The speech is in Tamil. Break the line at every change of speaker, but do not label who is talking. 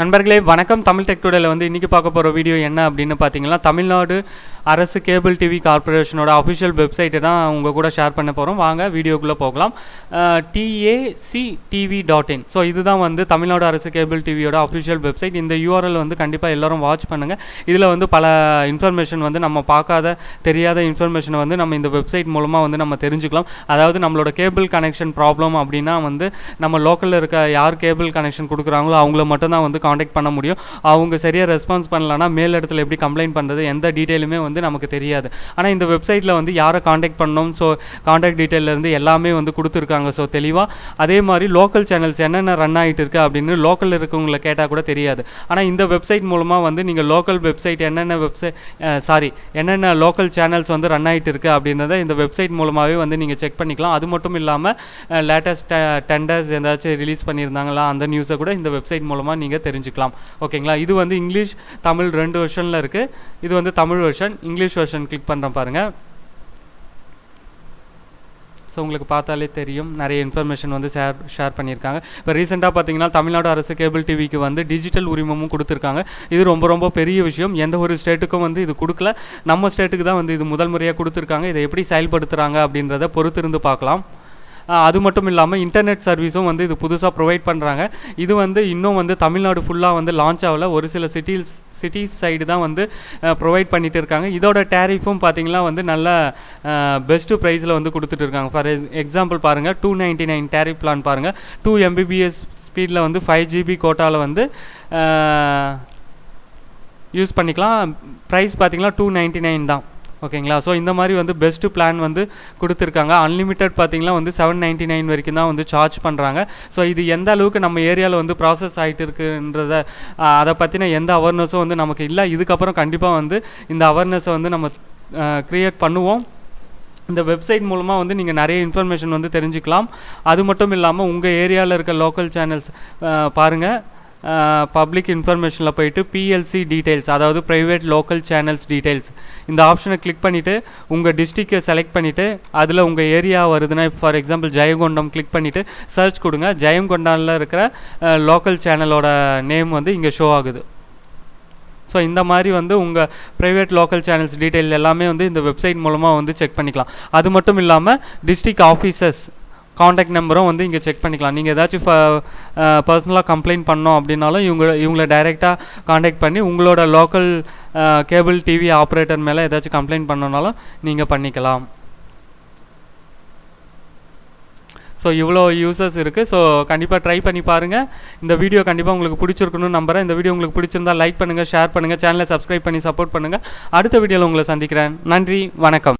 நண்பர்களே வணக்கம். தமிழ் டெக் டுடேல வந்து இன்னைக்கு பார்க்க போகிற வீடியோ என்ன அப்படின்னு பார்த்தீங்கன்னா தமிழ்நாடு அரசு கேபிள் டிவி கார்ப்பரேஷனோட அஃபிஷியல் வெப்சைட்டை தான் உங்கள் கூட ஷேர் பண்ண போகிறோம் வாங்க வீடியோக்குள்ளே போகலாம். TAC TV dot in so இதுதான் வந்து தமிழ்நாடு அரசு கேபிள் டிவியோட அஃபிஷியல் வெப்சைட் இந்த யூஆர்எல் வந்து கண்டிப்பாக எல்லோரும் வாட்ச் பண்ணுங்கள் இதில் வந்து பல இன்ஃபர்மேஷன் வந்து நம்ம பார்க்காத தெரியாத இன்ஃபர்மேஷனை வந்து நம்ம இந்த வெப்சைட் மூலமாக வந்து நம்ம தெரிஞ்சுக்கலாம். அதாவது நம்மளோட கேபிள் கனெக்ஷன் ப்ராப்ளம் அப்படின்னா வந்து நம்ம லோக்கலில் இருக்க யார் கேபிள் கனெக்ஷன் கொடுக்குறாங்களோ அவங்கள மட்டும்தான் வந்து காண்டாக்ட் பண்ண முடியும். அவங்க சரியாக ரெஸ்பான்ஸ் பண்ணலன்னா மேல் இடத்துல எப்படி கம்ப்ளைண்ட் பண்ணுறது எந்த டீட்டெயிலுமே வந்து நமக்கு தெரியாது. ஆனால் இந்த வெப்சைட்டில் வந்து யாரை காண்டாக்ட் பண்ணோம் ஸோ காண்டாக்ட் டீட்டெயிலேருந்து எல்லாமே வந்து கொடுத்துருக்காங்க. ஸோ தெளிவாக அதே மாதிரி லோக்கல் சேனல்ஸ் என்னென்ன ரன் ஆகிட்டு இருக்கு அப்படின்னு லோக்கலில் இருக்கவங்களை கேட்டால் கூட தெரியாது. ஆனால் இந்த வெப்சைட் மூலமாக வந்து நீங்கள் லோக்கல் வெப்சைட் என்னென்ன வெப்சைட் சாரி என்னென்ன லோக்கல் சேனல்ஸ் வந்து ரன் ஆகிட்டு இருக்கு அப்படின்றத இந்த வெப்சைட் மூலமாகவே வந்து நீங்கள் செக் பண்ணிக்கலாம். அது மட்டும் இல்லாமல் லேட்டஸ்ட் டெண்டர்ஸ் ஏதாச்சும் ரிலீஸ் பண்ணியிருந்தாங்களா அந்த நியூஸை கூட இந்த வெப்சைட் மூலமாக நீங்கள் தெரிஞ்சுக்கலாம். ஓகேங்களா இது வந்து இங்கிலீஷ் தமிழ் ரெண்டு வருஷனில் இருக்குது இது வந்து Tamil version English version click பண்ணுறேன் பாருங்கள் ஸோ உங்களுக்கு பார்த்தாலே தெரியும். நிறைய இன்ஃபர்மேஷன் வந்து ஷேர் ஷேர் பண்ணியிருக்காங்க. இப்போ ரீசெண்டாக பார்த்தீங்கன்னா தமிழ்நாடு அரசு கேபிள் டிவிக்கு வந்து டிஜிட்டல் உரிமமும் கொடுத்துருக்காங்க. இது ரொம்ப ரொம்ப பெரிய விஷயம். எந்த ஒரு ஸ்டேட்டுக்கும் வந்து இது கொடுக்கல. நம்ம ஸ்டேட்டுக்கு தான் வந்து இது முதல் முறையாக கொடுத்துருக்காங்க. இதை எப்படி செயல்படுத்துகிறாங்க அப்படின்றத பொறுத்திருந்து பார்க்கலாம். அது மட்டும் இல்லாமல் இன்டர்நெட் சர்வீஸும் வந்து இது புதுசாக ப்ரொவைட் பண்ணுறாங்க இது வந்து இன்னும் வந்து தமிழ்நாடு ஃபுல்லாக வந்து லான்ச் ஆகல. ஒரு சில சிட்டிஸ் சிட்டிஸ் சைடு தான் வந்து ப்ரொவைட் பண்ணிட்டு இருக்காங்க. இதோட டேரிஃபும் பார்த்தீங்கன்னா வந்து நல்ல பெஸ்ட்டு ப்ரைஸில் வந்து கொடுத்துட்டு இருக்காங்க. ஃபார் எக்ஸாம்பிள் பாருங்கள் two ninety nine tariff plan பாருங்கள் டூ எம்பிபிஎஸ் ஸ்பீடில் வந்து ஃபைவ் ஜிபி கோட்டாவில் வந்து யூஸ் பண்ணிக்கலாம். ப்ரைஸ் பார்த்தீங்கன்னா டூ நைன்ட்டி நைன் தான். ஓகேங்களா? ஸோ இந்த மாதிரி வந்து பெஸ்ட்டு பிளான் வந்து கொடுத்துருக்காங்க. அன்லிமிட்டட் பார்த்தீங்கன்னா வந்து செவன் நைன்ட்டி நைன் வரைக்கும் தான் வந்து சார்ஜ் பண்ணுறாங்க ஸோ இது எந்த அளவுக்கு நம்ம ஏரியாவில் வந்து ப்ராசஸ் ஆகிட்டு இருக்குன்றத அதை பற்றின எந்த அவேர்னஸும் வந்து நமக்கு இல்லை. இதுக்கப்புறம் கண்டிப்பாக வந்து இந்த அவேர்னஸை வந்து நம்ம க்ரியேட் பண்ணுவோம். இந்த வெப்சைட் மூலமாக வந்து நீங்கள் நிறைய இன்ஃபர்மேஷன் வந்து தெரிஞ்சுக்கலாம். அது மட்டும் இல்லாமல் உங்கள் ஏரியாவில் இருக்க லோக்கல் சேனல்ஸ் பாருங்கள் பப்ளிக் இன்ஃபர்மேஷனில் போயிட்டு பிஎல்சி டீட்டெயில்ஸ் அதாவது ப்ரைவேட் லோக்கல் சேனல்ஸ் டீட்டெயில்ஸ் இந்த ஆப்ஷனை கிளிக் பண்ணிவிட்டு உங்கள் டிஸ்ட்ரிக்டை செலக்ட் பண்ணிவிட்டு அதில் உங்கள் ஏரியா வருதுன்னா ஃபார் எக்ஸாம்பிள் ஜெயங்கொண்டம் கிளிக் பண்ணிவிட்டு சர்ச் கொடுங்க. ஜெயங்கொண்டானில் இருக்கிற லோக்கல் சேனலோட நேம் வந்து இங்கே ஷோ ஆகுது. ஸோ இந்த மாதிரி வந்து உங்கள் ப்ரைவேட் லோக்கல் சேனல்ஸ் டீட்டெயில் எல்லாமே வந்து இந்த வெப்சைட் மூலமாக வந்து செக் பண்ணிக்கலாம். அது மட்டும் இல்லாமல் டிஸ்ட்ரிக்ட் ஆஃபீஸர்ஸ் காண்டாக்ட் நம்பரும் வந்து இங்கே செக் பண்ணிக்கலாம். நீங்கள் ஏதாச்சும் பர்சனலாக கம்ப்ளைண்ட் பண்ணோம் அப்படின்னாலும் இவங்க இவங்கள டைரெக்டாக காண்டாக்ட் பண்ணி உங்களோட லோக்கல் கேபிள் டிவி ஆப்ரேட்டர் மேலே ஏதாச்சும் கம்ப்ளைண்ட் பண்ணனாலும் நீங்கள் பண்ணிக்கலாம். ஸோ இவ்வளோ யூசர்ஸ் இருக்குது ஸோ கண்டிப்பாக ட்ரை பண்ணி பாருங்கள் இந்த வீடியோ கண்டிப்பாக உங்களுக்கு பிடிச்சிருக்கணும்னு நம்புகிறேன் இந்த வீடியோ உங்களுக்கு பிடிச்சிருந்தா லைக் பண்ணுங்கள் ஷேர் பண்ணுங்கள் சேனலை சப்ஸ்கிரைப் பண்ணி சப்போர்ட் பண்ணுங்கள் அடுத்த வீடியோவில் உங்களை சந்திக்கிறேன். நன்றி வணக்கம்.